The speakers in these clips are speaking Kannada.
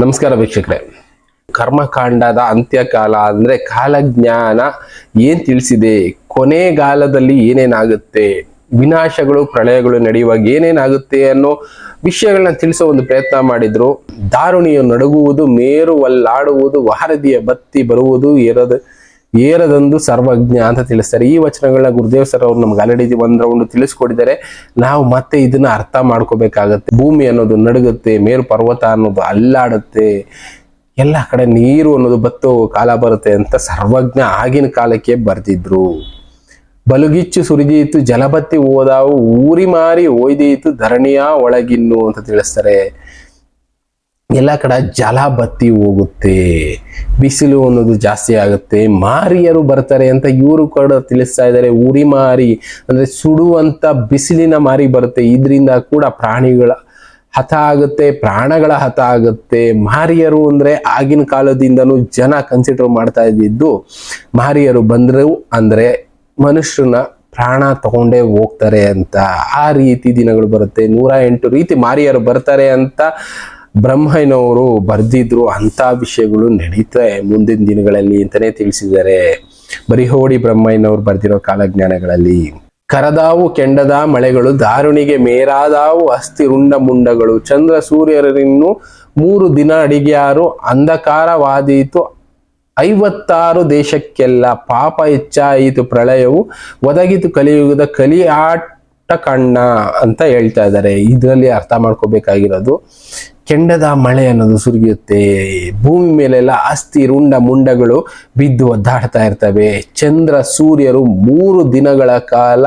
ನಮಸ್ಕಾರ ವೀಕ್ಷಕರೇ. ಕರ್ಮಕಾಂಡದ ಅಂತ್ಯಕಾಲ ಅಂದ್ರೆ ಕಾಲಜ್ಞಾನ ಏನ್ ತಿಳಿಸಿದೆ? ಕೊನೆಗಾಲದಲ್ಲಿ ಏನೇನಾಗುತ್ತೆ? ವಿನಾಶಗಳು, ಪ್ರಳಯಗಳು ನಡೆಯುವಾಗ ಏನೇನಾಗುತ್ತೆ ಅನ್ನೋ ವಿಷಯಗಳನ್ನ ತಿಳಿಸೋ ಒಂದು ಪ್ರಯತ್ನ ಮಾಡಿದ್ರು. ದಾರುಣಿಯು ನಡುಗುವುದು ಮೇರುವಲ್ಲಾಡುವುದು ವಾರದಿಯ ಬತ್ತಿ ಬರುವುದು, ಏರದ ಏರದಂದು ಸರ್ವಜ್ಞ ಅಂತ ತಿಳಿಸ್ತಾರೆ. ಈ ವಚನಗಳನ್ನ ಗುರುದೇವ್ ಸರ್ ಅವ್ರು ನಮ್ಗೆ ಆಲ್ರೆಡಿ ಒಂದ್ ರೌಂಡ್ ತಿಳಿಸ್ಕೊಡಿದ್ದಾರೆ ನಾವು ಮತ್ತೆ ಇದನ್ನ ಅರ್ಥ ಮಾಡ್ಕೋಬೇಕಾಗತ್ತೆ. ಭೂಮಿ ಅನ್ನೋದು ನಡುಗುತ್ತೆ ಮೇರು ಪರ್ವತ ಅನ್ನೋದು ಅಲ್ಲಾಡುತ್ತೆ, ಎಲ್ಲ ಕಡೆ ನೀರು ಅನ್ನೋದು ಬತ್ತು ಕಾಲ ಬರುತ್ತೆ ಅಂತ ಸರ್ವಜ್ಞ ಆಗಿನ ಕಾಲಕ್ಕೆ ಬರ್ದಿದ್ರು. ಬಲುಗಿಚ್ಚು ಸುರಿದೀತು, ಜಲಬತ್ತಿ ಓದಾವು ಊರಿ ಮಾರಿ ಒಯ್ದೀತು, ಧರಣಿಯ ಒಳಗಿನ್ನು ಅಂತ ತಿಳಿಸ್ತಾರೆ. ಎಲ್ಲ ಕಡೆ ಜಲ ಬತ್ತಿ ಹೋಗುತ್ತೆ. ಬಿಸಿಲು ಅನ್ನೋದು ಜಾಸ್ತಿ ಆಗುತ್ತೆ. ಮಾರಿಯರು ಬರ್ತಾರೆ ಅಂತ ಇವರು ಕೂಡ ತಿಳಿಸ್ತಾ ಇದ್ದಾರೆ. ಉರಿ ಮಾರಿ, ಅಂದ್ರೆ ಸುಡುವಂತ ಬಿಸಿಲಿನ ಮಾರಿ ಬರುತ್ತೆ. ಇದರಿಂದ ಕೂಡ ಪ್ರಾಣಿಗಳ ಹತ ಆಗುತ್ತೆ, ಪ್ರಾಣಗಳ ಹತ ಆಗುತ್ತೆ. ಮಾರಿಯರು ಅಂದ್ರೆ ಆಗಿನ ಕಾಲದಿಂದನೂ ಜನ ಕನ್ಸಿಡರ್ ಮಾಡ್ತಾ ಇದ್ದಿದ್ದು, ಮಾರಿಯರು ಬಂದರು ಅಂದ್ರೆ ಮನುಷ್ಯನ ಪ್ರಾಣ ತಗೊಂಡೇ ಹೋಗ್ತಾರೆ ಅಂತ. ಆ ರೀತಿ ದಿನಗಳು ಬರುತ್ತೆ. ನೂರ ಎಂಟು ರೀತಿ ಮಾರಿಯರು ಬರ್ತಾರೆ ಅಂತ ಬ್ರಹ್ಮಯ್ಯನವರು ಬರ್ದಿದ್ರು ಅಂಥ ವಿಷಯಗಳು ನಡೀತಾ ಮುಂದಿನ ದಿನಗಳಲ್ಲಿ ಅಂತಲೇ ತಿಳಿಸಿದ್ದಾರೆ. ಬರಿಹೋಡಿ ಬ್ರಹ್ಮಯ್ಯನವರು ಬರ್ದಿರೋ ಕಾಲಜ್ಞಾನಗಳಲ್ಲಿ. ಕರದಾವು ಕೆಂಡದ ಮಳೆಗಳು, ದಾರುಣಿಗೆ ಮೇರಾದಾವು ಅಸ್ಥಿರುಂಡ ಮುಂಡಗಳು, ಚಂದ್ರ ಸೂರ್ಯರನ್ನು ಮೂರು ದಿನ ಅಡಿಗೆಯಾರು, ಅಂಧಕಾರವಾದೀತು ಐವತ್ತಾರು ದೇಶಕ್ಕೆಲ್ಲ ಪಾಪ ಹೆಚ್ಚಾಯಿತು ಪ್ರಳಯವು, ಒದಗಿತು ಕಲಿಯುಗದ ಕಲಿ ಆಟ ಕಣ್ಣ ಅಂತ ಹೇಳ್ತಾ ಇದ್ದಾರೆ. ಇದರಲ್ಲಿ ಅರ್ಥ ಮಾಡ್ಕೋಬೇಕಾಗಿರೋದು ಕೆಂಡದ ಮಳೆ ಅನ್ನೋದು ಸುರಿಯುತ್ತೆ. ಭೂಮಿ ಮೇಲೆಲ್ಲ ಅಸ್ಥಿ, ರುಂಡ, ಮುಂಡಗಳು ಬಿದ್ದು ಒದ್ದಾಡ್ತಾ ಇರ್ತವೆ. ಚಂದ್ರ, ಸೂರ್ಯರು ಮೂರು ದಿನಗಳ ಕಾಲ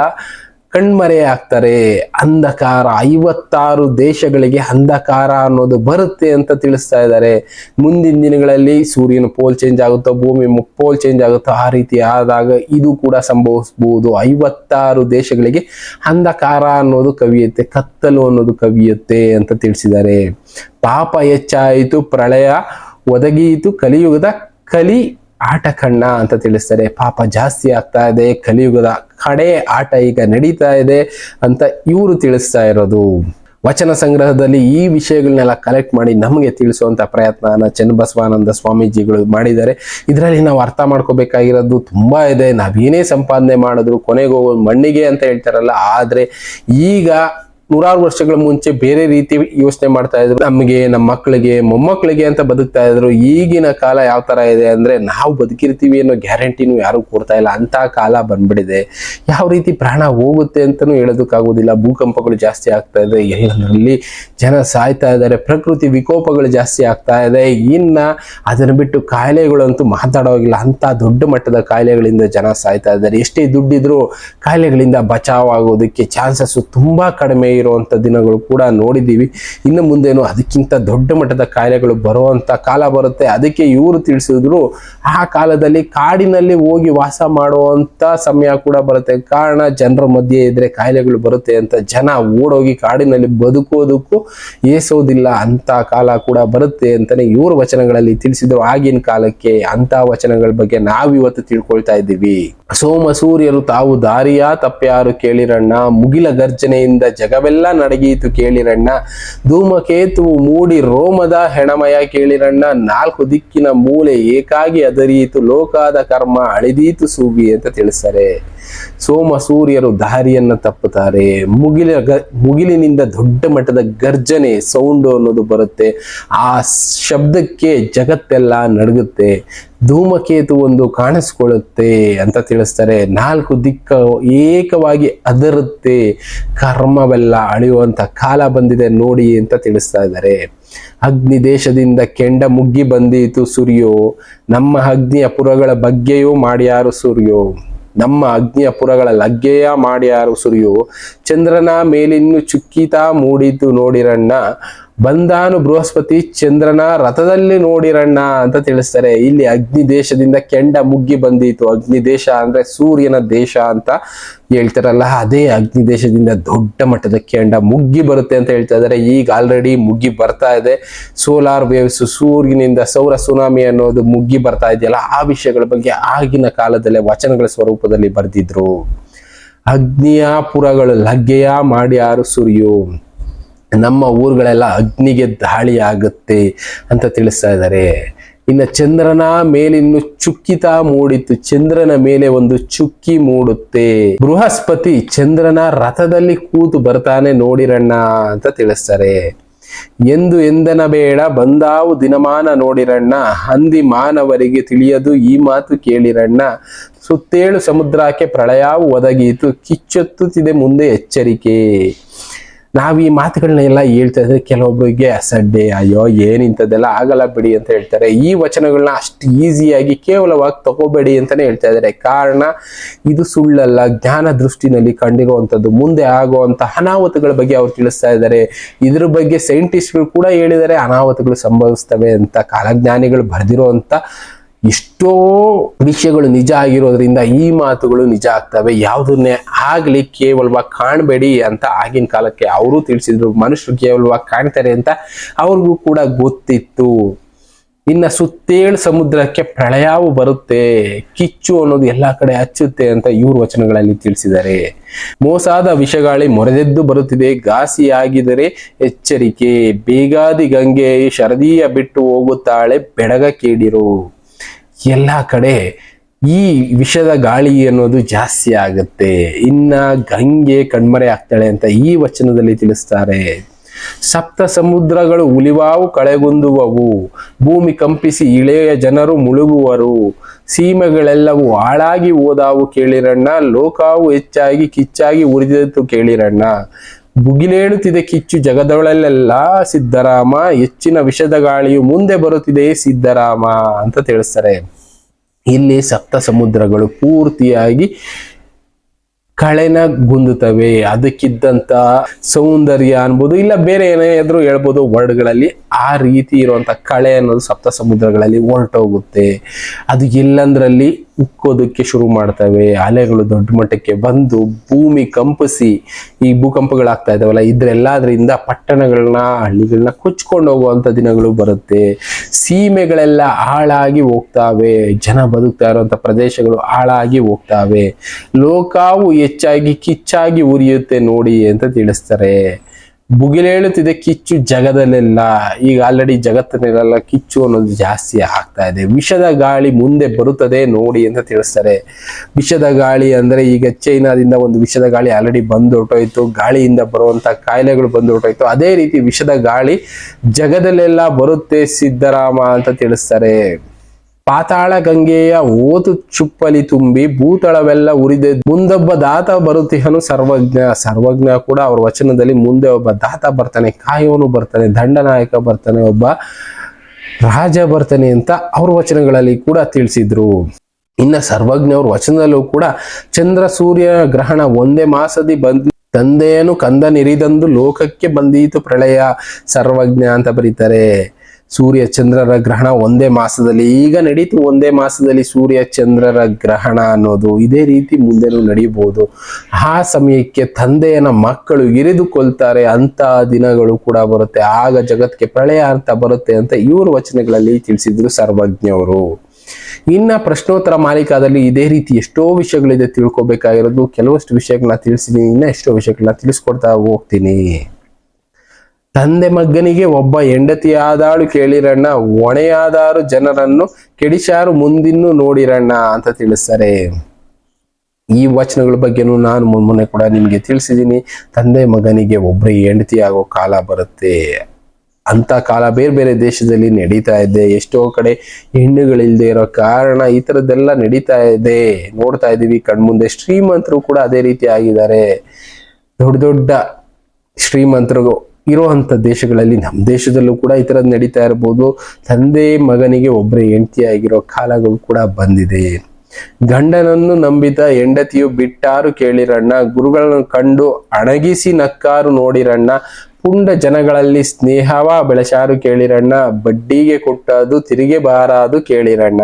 ಕಣ್ಮರೆ ಆಗ್ತಾರೆ ಅಂಧಕಾರ, ಐವತ್ತಾರು ದೇಶಗಳಿಗೆ ಅಂಧಕಾರ ಅನ್ನೋದು ಬರುತ್ತೆ ಅಂತ ತಿಳಿಸ್ತಾ ಇದ್ದಾರೆ. ಮುಂದಿನ ದಿನಗಳಲ್ಲಿ ಸೂರ್ಯನ ಪೋಲ್ ಚೇಂಜ್ ಆಗುತ್ತೋ, ಭೂಮಿ ಪೋಲ್ ಚೇಂಜ್ ಆಗುತ್ತೋ ಆ ರೀತಿ ಆದಾಗ ಇದು ಕೂಡ ಸಂಭವಿಸಬಹುದು ಐವತ್ತಾರು ದೇಶಗಳಿಗೆ ಅಂಧಕಾರ ಅನ್ನೋದು ಕವಿಯುತ್ತೆ, ಕತ್ತಲು ಅನ್ನೋದು ಕವಿಯುತ್ತೆ ಅಂತ ತಿಳಿಸಿದ್ದಾರೆ. ಪಾಪ ಹೆಚ್ಚಾಯಿತು, ಪ್ರಳಯ ಒದಗಿಯಿತು, ಕಲಿಯುಗದ ಕಲಿ ಆಟ ಕಣ್ಣ ಅಂತ ತಿಳಿಸ್ತಾರೆ. ಪಾಪ ಜಾಸ್ತಿ ಆಗ್ತಾ ಇದೆ, ಕಲಿಯುಗದ ಕಡೆ ಆಟ ಈಗ ನಡೀತಾ ಇದೆ ಅಂತ ಇವರು ತಿಳಿಸ್ತಾ ಇರೋದು. ವಚನ ಸಂಗ್ರಹದಲ್ಲಿ ಈ ವಿಷಯಗಳನ್ನೆಲ್ಲ ಕಲೆಕ್ಟ್ ಮಾಡಿ ನಮಗೆ ತಿಳಿಸುವಂತ ಪ್ರಯತ್ನನ ಚನ್ನಬಸವಾನಂದ ಸ್ವಾಮೀಜಿಗಳು ಮಾಡಿದ್ದಾರೆ. ಇದರಲ್ಲಿ ನಾವು ಅರ್ಥ ಮಾಡ್ಕೋಬೇಕಾಗಿರೋದು ತುಂಬಾ ಇದೆ. ನಾವೇನೇ ಸಂಪಾದನೆ ಮಾಡಿದ್ರು ಕೊನೆಗೆ ಹೋಗೋ ಮಣ್ಣಿಗೆ ಅಂತ ಹೇಳ್ತಾರಲ್ಲ, ಆದ್ರೆ ಈಗ ನೂರಾರು ವರ್ಷಗಳ ಮುಂಚೆ ಬೇರೆ ರೀತಿ ಯೋಚನೆ ಮಾಡ್ತಾ ಇದ್ರು. ನಮಗೆ ನಮ್ಮ ಮಕ್ಕಳಿಗೆ ಮೊಮ್ಮಕ್ಕಳಿಗೆ ಅಂತ ಬದುಕ್ತಾ ಇದ್ರು. ಈಗಿನ ಕಾಲ ಯಾವ ತರ ಇದೆ ಅಂದ್ರೆ ನಾವು ಬದುಕಿರ್ತೀವಿ ಅನ್ನೋ ಗ್ಯಾರಂಟಿನೂ ಯಾರು ಕೊಡ್ತಾ ಇಲ್ಲ. ಅಂತ ಕಾಲ ಬಂದ್ಬಿಟ್ಟಿದೆ. ಯಾವ ರೀತಿ ಪ್ರಾಣ ಹೋಗುತ್ತೆ ಅಂತಾನೂ ಹೇಳೋದಕ್ಕಾಗೋದಿಲ್ಲ. ಭೂಕಂಪಗಳು ಜಾಸ್ತಿ ಆಗ್ತಾ ಇದೆ. ಎಲ್ಲದರಲ್ಲಿ ಜನ ಸಾಯ್ತಾ ಇದ್ದಾರೆ. ಪ್ರಕೃತಿ ವಿಕೋಪಗಳು ಜಾಸ್ತಿ ಆಗ್ತಾ ಇದೆ. ಇನ್ನ ಅದನ್ನು ಬಿಟ್ಟು ಕಾಯಿಲೆಗಳಂತೂ ಮಾತಾಡೋಗಿಲ್ಲ ಅಂತ ದೊಡ್ಡ ಮಟ್ಟದ ಕಾಯಿಲೆಗಳಿಂದ ಜನ ಸಾಯ್ತಾ ಇದ್ದಾರೆ. ಎಷ್ಟೇ ದುಡ್ಡಿದ್ರು ಕಾಯಿಲೆಗಳಿಂದ ಬಚಾವ್ ಆಗೋದಕ್ಕೆ ಚಾನ್ಸಸ್ ತುಂಬಾ ಕಡಿಮೆ ಇರುವಂತ ದಿನಗಳು ಕೂಡ ನೋಡಿದ್ದೀವಿ. ಇನ್ನು ಮುಂದೇನು ಅದಕ್ಕಿಂತ ದೊಡ್ಡ ಮಟ್ಟದ ಕಾಯಿಲೆಗಳು ಬರುವಂತ ಕಾಲ ಬರುತ್ತೆ. ಅದಕ್ಕೆ ಇವರು ತಿಳಿಸಿದ್ರು, ಆ ಕಾಲದಲ್ಲಿ ಕಾಡಿನಲ್ಲಿ ಹೋಗಿ ವಾಸ ಮಾಡುವಂತ ಸಮಯ ಕೂಡ ಬರುತ್ತೆ. ಕಾರಣ ಜನರ ಮಧ್ಯೆ ಇದ್ರೆ ಕಾಯಿಲೆಗಳು ಬರುತ್ತೆ ಅಂತ ಜನ ಓಡೋಗಿ ಕಾಡಿನಲ್ಲಿ ಬದುಕೋದಕ್ಕೂ ಏಸೋದಿಲ್ಲ ಅಂತ ಕಾಲ ಕೂಡ ಬರುತ್ತೆ ಅಂತಾನೆ ಇವ್ರ ವಚನಗಳಲ್ಲಿ ತಿಳಿಸಿದ್ರು. ಆಗಿನ ಕಾಲಕ್ಕೆ ಅಂತ ವಚನಗಳ ಬಗ್ಗೆ ನಾವಿವತ್ತು ತಿಳ್ಕೊಳ್ತಾ ಇದ್ದೀವಿ. ಸೋಮ ಸೂರ್ಯರು ತಾವು ದಾರಿಯ ತಪ್ಪ್ಯಾರು ಕೇಳಿರಣ್ಣ, ಮುಗಿಲ ಗರ್ಜನೆಯಿಂದ ಜಗವೆಲ್ಲ ನಡಗೀತು ಕೇಳಿರಣ್ಣ. ಧೂಮಕೇತುವು ಮೂಡಿ ರೋಮದ ಹೆಣಮಯ ಕೇಳಿರಣ್ಣ. ನಾಲ್ಕು ದಿಕ್ಕಿನ ಮೂಲೆ ಏಕಾಗಿ ಅದರಿಯಿತು. ಲೋಕಾದ ಕರ್ಮ ಅಳಿದೀತು ಸೂಬಿ ಅಂತ ತಿಳಿಸ್ತಾರೆ ಸೋಮ ಸೂರ್ಯರು ದಾರಿಯನ್ನ ತಪ್ಪುತ್ತಾರೆ. ಮುಗಿಲ ಮುಗಿಲಿನಿಂದ ದೊಡ್ಡ ಮಟ್ಟದ ಗರ್ಜನೆ ಸೌಂಡು ಅನ್ನೋದು ಬರುತ್ತೆ. ಆ ಶಬ್ದಕ್ಕೆ ಜಗತ್ತೆಲ್ಲ ನಡುಗುತ್ತೆ. ಧೂಮಕೇತು ಒಂದು ಕಾಣಿಸ್ಕೊಳ್ಳುತ್ತೆ ಅಂತ ತಿಳಿಸ್ತಾರೆ. ನಾಲ್ಕು ದಿಕ್ಕ ಏಕವಾಗಿ ಅದರುತ್ತೆ. ಕರ್ಮವೆಲ್ಲ ಅಳಿಯುವಂತ ಕಾಲ ಬಂದಿದೆ ನೋಡಿ ಅಂತ ತಿಳಿಸ್ತಾ ಇದ್ದಾರೆ. ಅಗ್ನಿ ದೇಶದಿಂದ ಕೆಂಡ ಮುಗ್ಗಿ ಬಂದಿತು ಸೂರ್ಯೋ. ನಮ್ಮ ಅಗ್ನಿಯ ಪುರಗಳ ಬಗ್ಗೆಯೂ ಮಾಡ್ಯಾರು ಸೂರ್ಯೋ. ನಮ್ಮ ಅಗ್ನಿಯ ಪುರಗಳ ಲಗ್ಗೆಯ ಮಾಡ್ಯಾರು ಸುರಿಯು. ಚಂದ್ರನ ಮೇಲಿನ್ನು ಚುಕ್ಕಿತಾ ಮೂಡಿತು ನೋಡಿರಣ್ಣ. ಬಂದಾನು ಬೃಹಸ್ಪತಿ ಚಂದ್ರನ ರಥದಲ್ಲಿ ನೋಡಿರಣ್ಣ ಅಂತ ತಿಳಿಸ್ತಾರೆ. ಇಲ್ಲಿ ಅಗ್ನಿ ದೇಶದಿಂದ ಕೆಂಡ ಮುಗ್ಗಿ ಬಂದಿತ್ತು ಅಗ್ನಿ ದೇಶ ಅಂದ್ರೆ ಸೂರ್ಯನ ದೇಶ ಅಂತ ಹೇಳ್ತಾರಲ್ಲ, ಅದೇ ಅಗ್ನಿ ದೇಶದಿಂದ ದೊಡ್ಡ ಮಟ್ಟದ ಕೆಂಡ ಮುಗ್ಗಿ ಬರುತ್ತೆ ಅಂತ ಹೇಳ್ತಾ ಇದ್ದಾರೆ. ಈಗ ಆಲ್ರೆಡಿ ಮುಗ್ಗಿ ಬರ್ತಾ ಇದೆ. ಸೋಲಾರ್ ವೇವ್ಸ್ ಸೂರ್ಯನಿಂದ ಸೌರ ಸುನಾಮಿ ಅನ್ನೋದು ಮುಗ್ಗಿ ಬರ್ತಾ ಇದೆಯಲ್ಲ, ಆ ವಿಷಯಗಳ ಬಗ್ಗೆ ಆಗಿನ ಕಾಲದಲ್ಲೇ ವಚನಗಳ ಸ್ವರೂಪದಲ್ಲಿ ಬರೆದಿದ್ರು. ಅಗ್ನಿಯ ಪುರಗಳು ಲಗ್ಗೆಯ ಮಾಡ್ಯಾರು ಸೂರ್ಯೋ. ನಮ್ಮ ಊರುಗಳೆಲ್ಲ ಅಗ್ನಿಗೆ ದಾಳಿ ಆಗುತ್ತೆ ಅಂತ ತಿಳಿಸ್ತಾ ಇದ್ದಾರೆ. ಇನ್ನು ಚಂದ್ರನ ಮೇಲಿನ್ನು ಚುಕ್ಕಿತ ಮೂಡಿತ್ತು. ಚಂದ್ರನ ಮೇಲೆ ಒಂದು ಚುಕ್ಕಿ ಮೂಡುತ್ತೆ. ಬೃಹಸ್ಪತಿ ಚಂದ್ರನ ರಥದಲ್ಲಿ ಕೂತು ಬರ್ತಾನೆ ನೋಡಿರಣ್ಣ ಅಂತ ತಿಳಿಸ್ತಾರೆ. ಎಂದು ಎಂದನ ಬೇಡ, ಬಂದಾವು ದಿನಮಾನ ನೋಡಿರಣ್ಣ. ಹಂದಿ ಮಾನವರಿಗೆ ತಿಳಿಯದು ಈ ಮಾತು ಕೇಳಿರಣ್ಣ. ಸುತ್ತೇಳು ಸಮುದ್ರಕ್ಕೆ ಪ್ರಳಯಾವು ಒದಗೀತು. ಕಿಚ್ಚೊತ್ತುತ್ತಿದೆ ಮುಂದೆ ಎಚ್ಚರಿಕೆ. ನಾವ್ ಈ ಮಾತುಗಳನ್ನ ಎಲ್ಲ ಹೇಳ್ತಾ ಇದ್ರೆ ಕೆಲವೊಬ್ಬರಿಗೆ ಅಸಡ್ಡೆ, ಅಯ್ಯೋ, ಏನ್ ಇಂಥದ್ದೆಲ್ಲ ಆಗಲ್ಲ ಬಿಡಿ ಅಂತ ಹೇಳ್ತಾರೆ. ಈ ವಚನಗಳನ್ನ ಅಷ್ಟು ಈಸಿಯಾಗಿ ಕೇವಲವಾಗಿ ತಗೋಬೇಡಿ ಅಂತಾನೆ ಹೇಳ್ತಾ ಇದ್ದಾರೆ. ಕಾರಣ, ಇದು ಸುಳ್ಳಲ್ಲ. ಜ್ಞಾನ ದೃಷ್ಟಿನಲ್ಲಿ ಕಂಡಿರುವಂತದ್ದು ಮುಂದೆ ಆಗುವಂತ ಅನಾಹುತಗಳ ಬಗ್ಗೆ ಅವ್ರು ತಿಳಿಸ್ತಾ ಇದ್ದಾರೆ. ಇದ್ರ ಬಗ್ಗೆ ಸೈಂಟಿಸ್ಟ್ಗಳು ಕೂಡ ಹೇಳಿದ್ದಾರೆ, ಅನಾಹುತಗಳು ಸಂಭವಿಸ್ತವೆ ಅಂತ, ಕಾಲಜ್ಞಾನಿಗಳು ಬರೆದಿರುವಂತ ಎಷ್ಟೋ ವಿಷಯಗಳು ನಿಜ ಆಗಿರೋದ್ರಿಂದ ಈ ಮಾತುಗಳು ನಿಜ ಆಗ್ತವೆ. ಯಾವುದನ್ನೇ ಆಗ್ಲಿ ಕೇವಲವಾಗಿ ಕಾಣಬೇಡಿ ಅಂತ ಆಗಿನ ಕಾಲಕ್ಕೆ ಅವರು ತಿಳಿಸಿದ್ರು. ಮನುಷ್ಯರು ಕೇವಲವಾಗಿ ಕಾಣ್ತಾರೆ ಅಂತ ಅವ್ರಿಗೂ ಕೂಡ ಗೊತ್ತಿತ್ತು. ಇನ್ನ ಸುತ್ತೇಳು ಸಮುದ್ರಕ್ಕೆ ಪ್ರಳಯವು ಬರುತ್ತೆ. ಕಿಚ್ಚು ಅನ್ನೋದು ಎಲ್ಲಾ ಕಡೆ ಹಚ್ಚುತ್ತೆ ಅಂತ ಇವ್ರ ವಚನಗಳಲ್ಲಿ ತಿಳಿಸಿದ್ದಾರೆ. ಮೋಸಾದ ವಿಷಗಾಳಿ ಮೊರೆದೆದ್ದು ಬರುತ್ತಿದೆ. ಘಾಸಿಯಾಗಿದರೆ ಎಚ್ಚರಿಕೆ. ಬೇಗಾದಿ ಗಂಗೆ ಶರದಿಯ ಬಿಟ್ಟು ಹೋಗುತ್ತಾಳೆ. ಬೆಡಗ ಕೇಳಿರು. ಎಲ್ಲ ಕಡೆ ಈ ವಿಷದ ಗಾಳಿ ಅನ್ನೋದು ಜಾಸ್ತಿ ಆಗುತ್ತೆ. ಇನ್ನ ಗಂಗೆ ಕಣ್ಮರೆ ಆಗ್ತಾಳೆ ಅಂತ ಈ ವಚನದಲ್ಲಿ ತಿಳಿಸ್ತಾರೆ. ಸಪ್ತ ಸಮುದ್ರಗಳು ಉಲಿವಾವು ಕಳೆಗುಂದುವವು. ಭೂಮಿ ಕಂಪಿಸಿ ಇಳೆಯ ಜನರು ಮುಳುಗುವರು. ಸೀಮೆಗಳೆಲ್ಲವೂ ಹಾಳಾಗಿ ಓದಾವು ಕೇಳಿರಣ್ಣ. ಲೋಕಾವು ಹೆಚ್ಚಾಗಿ ಕಿಚ್ಚಾಗಿ ಉರಿದಿತ್ತು ಕೇಳಿರಣ್ಣ. ಬುಗಿಲೇಳುತ್ತಿದೆ ಕಿಚ್ಚು ಜಗದೊಳಲೆಲ್ಲ ಸಿದ್ದರಾಮ, ಹೆಚ್ಚಿನ ವಿಷದ ಗಾಳಿಯು ಮುಂದೆ ಬರುತ್ತಿದೆ ಸಿದ್ದರಾಮ ಅಂತ ತಿಳಿಸ್ತಾರೆ. ಇಲ್ಲಿ ಸಪ್ತ ಸಮುದ್ರಗಳು ಪೂರ್ತಿಯಾಗಿ ಕಳೆನ ಗುಂದುತ್ತವೆ. ಅದಕ್ಕಿದ್ದಂತ ಸೌಂದರ್ಯ ಅನ್ಬೋದು, ಇಲ್ಲ ಬೇರೆ ಏನಾದ್ರೂ ಹೇಳ್ಬೋದು, ವರ್ಡ್ಗಳಲ್ಲಿ ಆ ರೀತಿ ಇರುವಂತ ಕಳೆ ಅನ್ನೋದು ಸಪ್ತ ಸಮುದ್ರಗಳಲ್ಲಿ ಹೊರಟೋಗುತ್ತೆ. ಅದು ಎಲ್ಲಂದ್ರಲ್ಲಿ ಉಕ್ಕೋದಕ್ಕೆ ಶುರು ಮಾಡ್ತವೆ, ಅಲೆಗಳು ದೊಡ್ಡ ಮಟ್ಟಕ್ಕೆ ಬಂದು ಭೂಮಿ ಕಂಪಿಸಿ ಈ ಭೂಕಂಪಗಳಾಗ್ತಾ ಇದಾವಲ್ಲ, ಇದ್ರೆಲ್ಲಾದ್ರಿಂದ ಪಟ್ಟಣಗಳನ್ನ, ಹಳ್ಳಿಗಳನ್ನ ಕೊಚ್ಕೊಂಡು ಹೋಗುವಂತ ದಿನಗಳು ಬರುತ್ತೆ. ಸೀಮೆಗಳೆಲ್ಲ ಹಾಳಾಗಿ ಹೋಗ್ತಾವೆ, ಜನ ಬದುಕ್ತಾ ಇರುವಂತ ಪ್ರದೇಶಗಳು ಹಾಳಾಗಿ ಹೋಗ್ತಾವೆ. ಲೋಕಾವು ಹೆಚ್ಚಾಗಿ ಕಿಚ್ಚಾಗಿ ಉರಿಯುತ್ತೆ ನೋಡಿ ಅಂತ ತಿಳಿಸ್ತಾರೆ. ಬುಗಿಲೇಳುತ್ತಿದೆ ಕಿಚ್ಚು ಜಗದಲ್ಲೆಲ್ಲ. ಈಗ ಆಲ್ರೆಡಿ ಜಗತ್ತಿನಲ್ಲೆಲ್ಲ ಕಿಚ್ಚು ಅನ್ನೋದು ಜಾಸ್ತಿ ಆಗ್ತಾ ಇದೆ. ವಿಷದ ಗಾಳಿ ಮುಂದೆ ಬರುತ್ತದೆ ನೋಡಿ ಅಂತ ತಿಳಿಸ್ತಾರೆ. ವಿಷದ ಗಾಳಿ ಅಂದ್ರೆ ಈಗ ಚೈನಾದಿಂದ ಒಂದು ವಿಷದ ಗಾಳಿ ಆಲ್ರೆಡಿ ಬಂದು ಹೊರಟೋಯ್ತು ಗಾಳಿಯಿಂದ ಬರುವಂತ ಕಾಯಿಲೆಗಳು ಬಂದು ಹೊರಟೋಯ್ತು ಅದೇ ರೀತಿ ವಿಷದ ಗಾಳಿ ಜಗದಲ್ಲೆಲ್ಲ ಬರುತ್ತೆ ಸಿದ್ದರಾಮ ಅಂತ ತಿಳಿಸ್ತಾರೆ. ಪಾತಾಳ ಗಂಗೆಯ ಓತು ಚುಪ್ಪಲಿ ತುಂಬಿ ಭೂತಳವೆಲ್ಲ ಉರಿದೆ. ಮುಂದೊಬ್ಬ ದಾತ ಬರುತ್ತಿಹನು ಸರ್ವಜ್ಞ. ಸರ್ವಜ್ಞ ಕೂಡ ಅವ್ರ ವಚನದಲ್ಲಿ ಮುಂದೆ ಒಬ್ಬ ದಾತ ಬರ್ತಾನೆ, ಕಾಯೋನು ಬರ್ತಾನೆ, ದಂಡನಾಯಕ ಬರ್ತಾನೆ, ಒಬ್ಬ ರಾಜ ಬರ್ತಾನೆ ಅಂತ ಅವ್ರ ವಚನಗಳಲ್ಲಿ ಕೂಡ ತಿಳಿಸಿದ್ರು. ಇನ್ನ ಸರ್ವಜ್ಞ ಅವ್ರ ವಚನದಲ್ಲೂ ಕೂಡ ಚಂದ್ರ ಸೂರ್ಯ ಗ್ರಹಣ ಒಂದೇ ಮಾಸದಿ ಬಂದ್ ತಂದೆಯನು ಕಂದ ನಿರಿದಂದು ಲೋಕಕ್ಕೆ ಬಂದೀತು ಪ್ರಳಯ. ಸರ್ವಜ್ಞ ಅಂತ ಬರೀತಾರೆ. ಸೂರ್ಯ ಚಂದ್ರರ ಗ್ರಹಣ ಒಂದೇ ಮಾಸದಲ್ಲಿ. ಈಗ ನಡೀತು ಒಂದೇ ಮಾಸದಲ್ಲಿ ಸೂರ್ಯ ಚಂದ್ರರ ಗ್ರಹಣ ಅನ್ನೋದು. ಇದೇ ರೀತಿ ಮುಂದೆನೂ ನಡೆಯಬಹುದು ಆ ಸಮಯಕ್ಕೆ ತಂದೆಯನ ಮಕ್ಕಳು ಇರಿದುಕೊಳ್ತಾರೆ. ಅಂತ ದಿನಗಳು ಕೂಡ ಬರುತ್ತೆ. ಆಗ ಜಗತ್ತಿಗೆ ಪ್ರಳಯ ಅಂತ ಬರುತ್ತೆ ಅಂತ ಇವ್ರ ವಚನಗಳಲ್ಲಿ ತಿಳಿಸಿದ್ರು ಸರ್ವಜ್ಞವರು ಇನ್ನ ಪ್ರಶ್ನೋತ್ತರ ಮಾಲಿಕಾದಲ್ಲಿ ಇದೇ ರೀತಿ ಎಷ್ಟೋ ವಿಷಯಗಳಿದೆ ತಿಳ್ಕೊಬೇಕಾಗಿರೋದು. ಕೆಲವಷ್ಟು ವಿಷಯಗಳನ್ನ ತಿಳಿಸಿದೀನಿ, ಇನ್ನ ಎಷ್ಟೋ ವಿಷಯಗಳನ್ನ ತಿಳಿಸ್ಕೊಡ್ತಾ ಹೋಗ್ತೀನಿ. ತಂದೆ ಮಗನಿಗೆ ಒಬ್ಬ ಹೆಂಡತಿಯಾದಾಳು ಕೇಳಿರಣ್ಣ ಒಣೆಯಾದಾರು ಜನರನ್ನು ಕೆಡಿಸಾರು ಮುಂದಿನ್ನು ನೋಡಿರಣ್ಣ ಅಂತ ತಿಳಿಸ್ತಾರೆ. ಈ ವಚನಗಳ ಬಗ್ಗೆನೂ ನಾನು ಮೊನ್ನೆ ಕೂಡ ನಿಮಗೆ ತಿಳಿಸಿದ್ದೀನಿ. ತಂದೆ ಮಗನಿಗೆ ಒಬ್ಬರೇ ಹೆಂಡತಿ ಆಗೋ ಕಾಲ ಬರುತ್ತೆ. ಅಂತ ಕಾಲ ಬೇರೆ ಬೇರೆ ದೇಶದಲ್ಲಿ ನಡೀತಾ ಇದೆ. ಎಷ್ಟೋ ಕಡೆ ಹೆಣ್ಣುಗಳಿಲ್ಲದೆ ಇರೋ ಕಾರಣ ಈ ಥರದ್ದೆಲ್ಲ ನಡೀತಾ ಇದೆ. ನೋಡ್ತಾ ಇದೀವಿ ಕಣ್ಮುಂದೆ ಶ್ರೀಮಂತರು ಕೂಡ ಅದೇ ರೀತಿ ಆಗಿದ್ದಾರೆ. ದೊಡ್ಡ ದೊಡ್ಡ ಶ್ರೀಮಂತರು ಇರುವಂತ ದೇಶಗಳಲ್ಲಿ ನಮ್ಮ ದೇಶದಲ್ಲೂ ಕೂಡ ಈ ಥರದ್ದು ನಡೀತಾ ಇರ್ಬೋದು. ತಂದೆ ಮಗನಿಗೆ ಒಬ್ಬರೇ ಹೆಂಡತಿಯಾಗಿರೋ ಕಾಲಗಳು ಕೂಡ ಬಂದಿದೆ. ಗಂಡನನ್ನು ನಂಬಿದ ಹೆಂಡತಿಯು ಬಿಟ್ಟಾರು ಕೇಳಿರಣ್ಣ, ಗುರುಗಳನ್ನು ಕಂಡು ಅಣಗಿಸಿ ನಕ್ಕಾರು ನೋಡಿರಣ್ಣ, ಪುಂಡ ಜನಗಳಲ್ಲಿ ಸ್ನೇಹವ ಬೆಳೆಸಾರು ಕೇಳಿರಣ್ಣ, ಬಡ್ಡಿಗೆ ಕೊಟ್ಟದು ತಿರುಗಿ ಬಾರಾದು ಕೇಳಿರಣ್ಣ.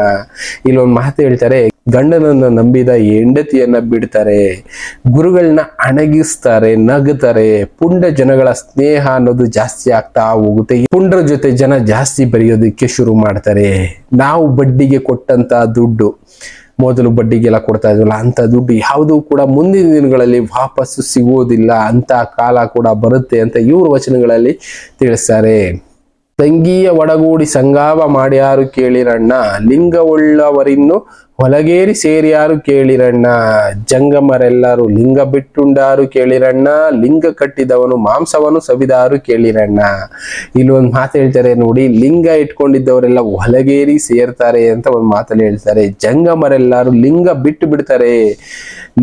ಇಲ್ಲೊಂದು ಮಾತು ಹೇಳ್ತಾರೆ ಗಂಡನನ್ನ ನಂಬಿದ ಹೆಂಡತಿಯನ್ನ ಬಿಡ್ತಾರೆ ಗುರುಗಳನ್ನ ಅಣಗಿಸ್ತಾರೆ, ನಗ್ತಾರೆ, ಪುಂಡ ಜನಗಳ ಸ್ನೇಹ ಅನ್ನೋದು ಜಾಸ್ತಿ ಆಗ್ತಾ ಹೋಗುತ್ತೆ. ಪುಂಡ್ರ ಜೊತೆ ಜನ ಜಾಸ್ತಿ ಬರೆಯೋದಕ್ಕೆ ಶುರು ಮಾಡ್ತಾರೆ. ನಾವು ಬಡ್ಡಿಗೆ ಕೊಟ್ಟಂತ ದುಡ್ಡು, ಮೊದಲು ಬಡ್ಡಿಗೆಲ್ಲ ಕೊಡ್ತಾ ಇದ್ವಲ್ಲ ಅಂತ ದುಡ್ಡು ಯಾವುದು ಕೂಡ ಮುಂದಿನ ದಿನಗಳಲ್ಲಿ ವಾಪಸ್ಸು ಸಿಗುವುದಿಲ್ಲ ಅಂತ ಕಾಲ ಕೂಡ ಬರುತ್ತೆ ಅಂತ ಇವ್ರ ವಚನಗಳಲ್ಲಿ ತಿಳಿಸ್ತಾರೆ. ತಂಗಿಯ ಒಡಗೂಡಿ ಸಂಗಾವ ಮಾಡ್ಯಾರು ಕೇಳಿರಣ್ಣ, ಲಿಂಗವುಳ್ಳವರಿನ್ನು ಹೊಲಗೇರಿ ಸೇರಿಯಾರು ಕೇಳಿರಣ್ಣ? ಜಂಗಮರೆಲ್ಲರೂ ಲಿಂಗ ಬಿಟ್ಟುಂಡಾರು ಕೇಳಿರಣ್ಣ? ಲಿಂಗ ಕಟ್ಟಿದವನು ಮಾಂಸವನ್ನು ಸವಿದಾರು ಕೇಳಿರಣ್ಣ. ಇಲ್ಲಿ ಒಂದು ಮಾತು ಹೇಳ್ತಾರೆ ನೋಡಿ, ಲಿಂಗ ಇಟ್ಕೊಂಡಿದ್ದವರೆಲ್ಲ ಹೊಲಗೇರಿ ಸೇರ್ತಾರೆ ಅಂತ ಒಂದು ಮಾತಲ್ಲಿ ಹೇಳ್ತಾರೆ. ಜಂಗಮರೆಲ್ಲರೂ ಲಿಂಗ ಬಿಟ್ಟು ಬಿಡ್ತಾರೆ.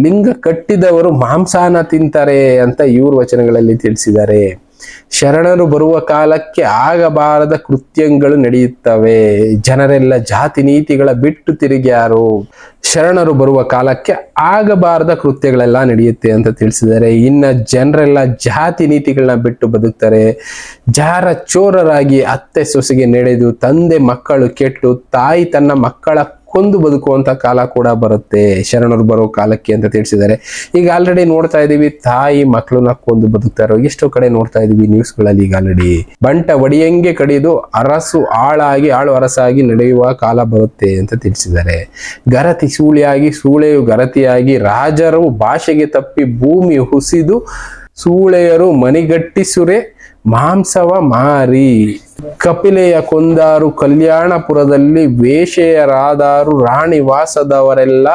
ಲಿಂಗ ಕಟ್ಟಿದವರು ಮಾಂಸಾನ ತಿಂತಾರೆ ಅಂತ ಇವ್ರ ವಚನಗಳಲ್ಲಿ ತಿಳಿಸಿದ್ದಾರೆ. ಶರಣರು ಬರುವ ಕಾಲಕ್ಕೆ ಆಗಬಾರದ ಕೃತ್ಯಗಳು ನಡೆಯುತ್ತವೆ. ಜನರೆಲ್ಲ ಜಾತಿ ನೀತಿಗಳ ಬಿಟ್ಟು ತಿರುಗ್ಯಾರು ಶರಣರು ಬರುವ ಕಾಲಕ್ಕೆ ಆಗಬಾರದ ಕೃತ್ಯಗಳೆಲ್ಲ ನಡೆಯುತ್ತೆ ಅಂತ ತಿಳಿಸಿದರೆ ಇನ್ನ ಜನರೆಲ್ಲ ಜಾತಿ ನೀತಿಗಳನ್ನ ಬಿಟ್ಟು ಬದುಕ್ತಾರೆ. ಜಾರ ಚೋರರಾಗಿ ಅತ್ತೆ ಸೊಸೆಗೆ ನಡೆದು ತಂದೆ ಮಕ್ಕಳು ಕೆಟ್ಟು ತಾಯಿ ತನ್ನ ಮಕ್ಕಳ ಕೊಂದು ಬದುಕುವಂತ ಕಾಲ ಕೂಡ ಬರುತ್ತೆ. ಶರಣರು ಬರೋ ಕಾಲಕ್ಕೆ ಅಂತ ತಿಳಿಸಿದ್ದಾರೆ. ಈಗ ಆಲ್ರೆಡಿ ನೋಡ್ತಾ ಇದೀವಿ ತಾಯಿ ಮಕ್ಕಳನ್ನ ಕೊಂದು ಬದುಕ್ತಾ ಇರೋ ಎಷ್ಟೋ ಕಡೆ ನೋಡ್ತಾ ಇದೀವಿ ನ್ಯೂಸ್ಗಳಲ್ಲಿ ಈಗ ಆಲ್ರೆಡಿ ಬಂಟ ಒಡಿಯಂಗೆ ಕಡಿದು ಅರಸು ಆಳಾಗಿ, ಆಳು ಅರಸಾಗಿ ನಡೆಯುವ ಕಾಲ ಬರುತ್ತೆ ಅಂತ ತಿಳಿಸಿದ್ದಾರೆ. ಗರತಿ ಸೂಳಿಯಾಗಿ, ಸೂಳೆಯು ಗರತಿಯಾಗಿ ರಾಜರು ಭಾಷೆಗೆ ತಪ್ಪಿ ಭೂಮಿ ಹುಸಿದು, ಸೂಳೆಯರು ಮನಿಗಟ್ಟಿಸುರೆ ಮಾಂಸವ ಮಾರಿ. ಕಪಿಲೆಯ ಕೊಂದಾರು ಕಲ್ಯಾಣಪುರದಲ್ಲಿ ವೇಷೆಯರಾದಾರು ರಾಣಿ ವಾಸದವರೆಲ್ಲ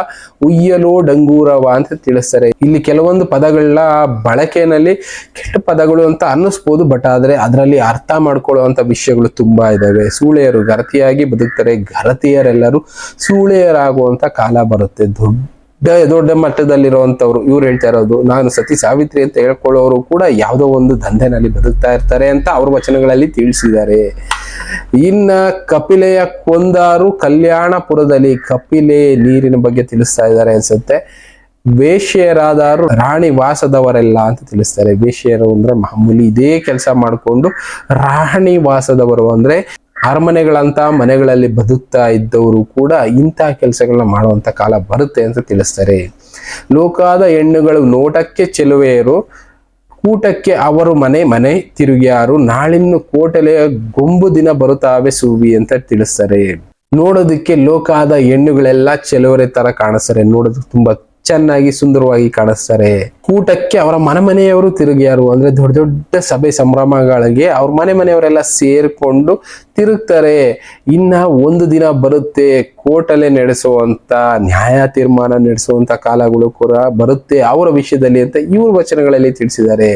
ಉಯ್ಯಲೋ ಡಂಗೂರವ ಅಂತ ತಿಳಿಸ್ತಾರೆ. ಇಲ್ಲಿ ಕೆಲವೊಂದು ಪದಗಳನ್ನ ಬಳಕೆನಲ್ಲಿ ಕೆಟ್ಟ ಪದಗಳು ಅಂತ ಅನ್ನಿಸ್ಬೋದು ಬಟ್ ಆದರೆ ಅದರಲ್ಲಿ ಅರ್ಥ ಮಾಡ್ಕೊಳ್ಳುವಂತ ವಿಷಯಗಳು ತುಂಬಾ ಇದ್ದಾವೆ ಸೂಳೆಯರು ಗರತಿಯಾಗಿ ಬದುಕ್ತಾರೆ, ಗರತಿಯರೆಲ್ಲರೂ ಸೂಳೆಯರಾಗುವಂಥ ಕಾಲ ಬರುತ್ತೆ. ದೊಡ್ಡ ದೊಡ್ಡ ಮಟ್ಟದಲ್ಲಿರುವಂತವ್ರು ಇವ್ರು ಹೇಳ್ತಾ ಇರೋದು, ನಾನು ಸತಿ ಸಾವಿತ್ರಿ ಅಂತ ಹೇಳ್ಕೊಳ್ಳೋರು ಕೂಡ ಯಾವುದೋ ಒಂದು ದಂಧೆನಲ್ಲಿ ಬದುಕ್ತಾ ಇರ್ತಾರೆ ಅಂತ ಅವ್ರ ವಚನಗಳಲ್ಲಿ ತಿಳಿಸಿದ್ದಾರೆ. ಇನ್ನ ಕಪಿಲೆಯ ಕೊಂದಾರು ಕಲ್ಯಾಣಪುರದಲ್ಲಿ ಕಪಿಲೆ ನೀರಿನ ಬಗ್ಗೆ ತಿಳಿಸ್ತಾ ಇದ್ದಾರೆ ಅನ್ಸುತ್ತೆ. ವೇಷ್ಯರಾದಾರು ರಾಣಿ ವಾಸದವರೆಲ್ಲ ಅಂತ ತಿಳಿಸ್ತಾರೆ. ವೇಶ್ಯರು ಅಂದ್ರೆ ಮಾಮೂಲಿ ಇದೇ ಕೆಲಸ ಮಾಡಿಕೊಂಡು ರಾಣಿ ವಾಸದವರು ಅಂದ್ರೆ ಅರಮನೆಗಳಂತ ಮನೆಗಳಲ್ಲಿ ಬದುಕ್ತಾ ಇದ್ದವರು ಕೂಡ ಇಂತಹ ಕೆಲಸಗಳನ್ನ ಮಾಡುವಂತ ಕಾಲ ಬರುತ್ತೆ ಅಂತ ತಿಳಿಸ್ತಾರೆ. ಲೋಕಾದ ಹೆಣ್ಣುಗಳು ನೋಟಕ್ಕೆ ಚೆಲುವೆಯರು, ಕೂಟಕ್ಕೆ ಅವರು ಮನೆ ಮನೆ ತಿರುಗ್ಯಾರು, ನಾಳಿನ್ನು ಕೋಟಲೆಯ ಗೊಂಬು ದಿನ ಬರುತ್ತಾವೆ ಸೂವಿ ಅಂತ ತಿಳಿಸ್ತಾರೆ. ನೋಡೋದಕ್ಕೆ ಲೋಕಾದ ಹೆಣ್ಣುಗಳೆಲ್ಲ ಚೆಲುವರೆ ತರ ಕಾಣಿಸ್ತಾರೆ. ನೋಡೋದಕ್ಕೆ ತುಂಬಾ ಚೆನ್ನಾಗಿ ಸುಂದರವಾಗಿ ಕಾಣಿಸ್ತಾರೆ. ಕೂಟಕ್ಕೆ ಅವರ ಮನೆ ಮನೆಯವರು ತಿರುಗ್ಯಾರು ಅಂದ್ರೆ ದೊಡ್ಡ ದೊಡ್ಡ ಸಭೆ ಸಂಭ್ರಮಗಳಿಗೆ ಅವ್ರ ಮನೆ ಮನೆಯವರೆಲ್ಲ ಸೇರ್ಕೊಂಡು ತಿರುಗ್ತಾರೆ. ಇನ್ನ ಒಂದು ದಿನ ಬರುತ್ತೆ ಕೋರ್ಟಲ್ಲೇ ನಡೆಸುವಂತ, ನ್ಯಾಯ ತೀರ್ಮಾನ ನಡೆಸುವಂತ ಕಾಲಗಳು ಕೂಡ ಬರುತ್ತೆ ಅವರ ವಿಷಯದಲ್ಲಿ ಅಂತ ಇವ್ರ ವಚನಗಳಲ್ಲಿ ತಿಳಿಸಿದ್ದಾರೆ.